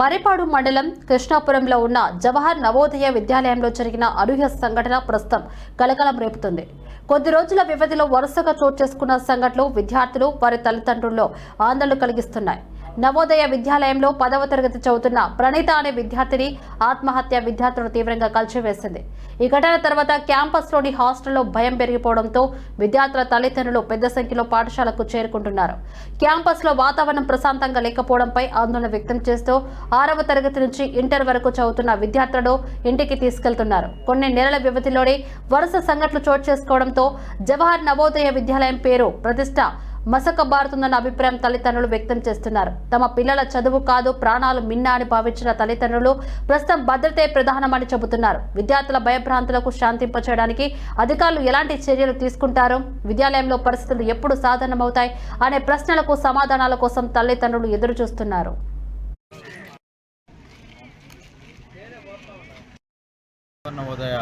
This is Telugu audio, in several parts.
మరేపాడు మండలం కృష్ణాపురంలో ఉన్న జవహర్ నవోదయ విద్యాలయంలో జరిగిన అనూహ్య సంఘటన ప్రస్తుతం కలకలం రేపుతుంది. కొద్ది రోజుల వ్యవధిలో వరుసగా చోటు చేసుకున్న సంఘటనలు విద్యార్థులు వారి తల్లిదండ్రుల్లో ఆందోళన కలిగిస్తున్నాయి. నవోదయ విద్యాలయంలో పదవ తరగతి చదువుతున్న ప్రణీత అనే విద్యార్థిని ఆత్మహత్య విద్యార్థులను తీవ్రంగా కలిచివేసింది ఈ ఘటన తర్వాత క్యాంపస్లోని హాస్టల్లో భయం పెరిగిపోవడంతో విద్యార్థుల తల్లిదండ్రులు పెద్ద సంఖ్యలో పాఠశాలకు చేరుకుంటున్నారు. క్యాంపస్లో వాతావరణం ప్రశాంతంగా లేకపోవడంపై ఆందోళన వ్యక్తం చేస్తూ ఆరవ తరగతి నుంచి ఇంటర్ వరకు చదువుతున్న విద్యార్థులను ఇంటికి తీసుకెళ్తున్నారు. కొన్ని నెలల వ్యవధిలోనే వరుస సంఘటనలు చోటు చేసుకోవడంతో జవహర్ నవోదయ విద్యాలయం పేరు ప్రతిష్ట మసకబారుతుందన్న అభిప్రాయం తల్లిదండ్రులు వ్యక్తం చేస్తున్నారు. తమ పిల్లల చదువు కాదు ప్రాణాలు మిన్నా అని భావించిన తల్లిదండ్రులు ప్రస్తుతం భద్రతే ప్రధానమని చెబుతున్నారు. విద్యార్థుల భయభ్రాంతులకు శాంతింపచేయడానికి అధికారులు ఎలాంటి చర్యలు తీసుకుంటారు? విద్యాలయంలో పరిస్థితులు ఎప్పుడు సాధారణమవుతాయి? అనే ప్రశ్నలకు సమాధానాల కోసం తల్లిదండ్రులు ఎదురు చూస్తున్నారు ఉదయ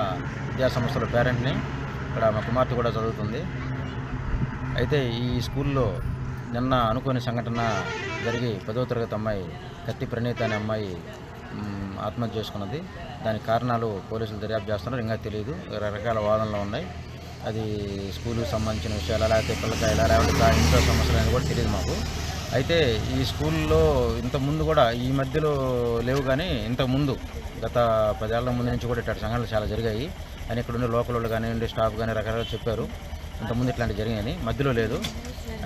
విద్యా సంస్థల పేరెంట్ని ఇక్కడ మా కుమార్తె కూడా చదువుతుంది. అయితే ఈ స్కూల్లో నిన్న అనుకోని సంఘటన జరిగి పదో తరగతి అమ్మాయి కత్తి ప్రణీత అనే అమ్మాయి ఆత్మహత్య చేసుకున్నది. దానికి కారణాలు పోలీసులు దర్యాప్తు చేస్తున్నారు. ఇంకా తెలియదు రకరకాల వాదనలు ఉన్నాయి. అది స్కూల్కి సంబంధించిన విషయాలు లేకపోతే పిల్లకాయలు లేకపోతే ఇంట్లో సమస్యలు అనేది కూడా తెలియదు మాకు. అయితే ఈ స్కూల్లో ఇంత ముందు కూడా ఈ మధ్యలో లేవు కానీ ఇంతకు ముందు గత పదేళ్ళ ముందు నుంచి కూడా ఇట్లాంటి సంఘటనలు చాలా జరిగాయి. అని ఇక్కడ ఉండే లోకల్ వాళ్ళు కానివ్వండి స్టాఫ్ కానీ రకరకాలు చెప్పారు. ఇంతకుముందు ఇట్లాంటి జరిగాయని మధ్యలో లేదు.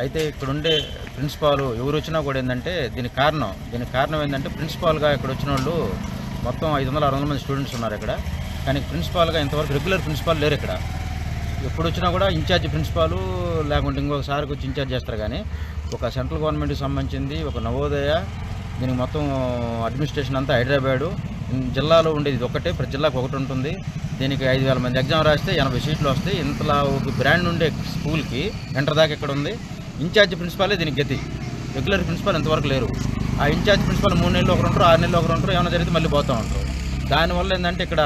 అయితే ఇక్కడ ఉండే ప్రిన్సిపాల్ ఎవరు వచ్చినా కూడా ఏంటంటే దీనికి కారణం దీనికి కారణం ఏంటంటే ప్రిన్సిపాల్గా ఇక్కడ వచ్చిన వాళ్ళు మొత్తం ఐదు వందల ఆరు వందల మంది స్టూడెంట్స్ ఉన్నారు ఇక్కడ. కానీ ప్రిన్సిపాల్గా ఇంతవరకు రెగ్యులర్ ప్రిన్సిపాల్ లేరు ఇక్కడ. ఎప్పుడు వచ్చినా కూడా ఇన్ఛార్జ్ ప్రిన్సిపాలు లేకుంటే ఇంకొక సార్కి వచ్చి ఇన్ఛార్జ్ చేస్తారు కానీ ఒక సెంట్రల్ గవర్నమెంట్కి సంబంధించింది ఒక నవోదయ దీనికి మొత్తం అడ్మినిస్ట్రేషన్ అంతా హైదరాబాదు. జిల్లాలో ఉండేది ఒకటే ప్రతి జిల్లాకు ఒకటి ఉంటుంది. దీనికి ఐదు వేల మంది ఎగ్జామ్ రాస్తే ఎనభై సీట్లు వస్తాయి. ఇంతలా ఒక బ్రాండ్ ఉండే స్కూల్కి ఎంటర్ దాకా ఇక్కడ ఉంది. ఇన్ఛార్జ్ ప్రిన్సిపాలే దీనికి గతి. రెగ్యులర్ ప్రిన్సిపాల్ ఇంతవరకు లేరు. ఆ ఇన్ఛార్జ్ ప్రిన్సిపాల్ మూడు నెలలు ఒకరు ఉంటారు ఆరు నెలలు ఒకరు ఉంటారు ఏమైనా జరిగితే మళ్ళీ పోతూ ఉంటారు. దానివల్ల ఏంటంటే ఇక్కడ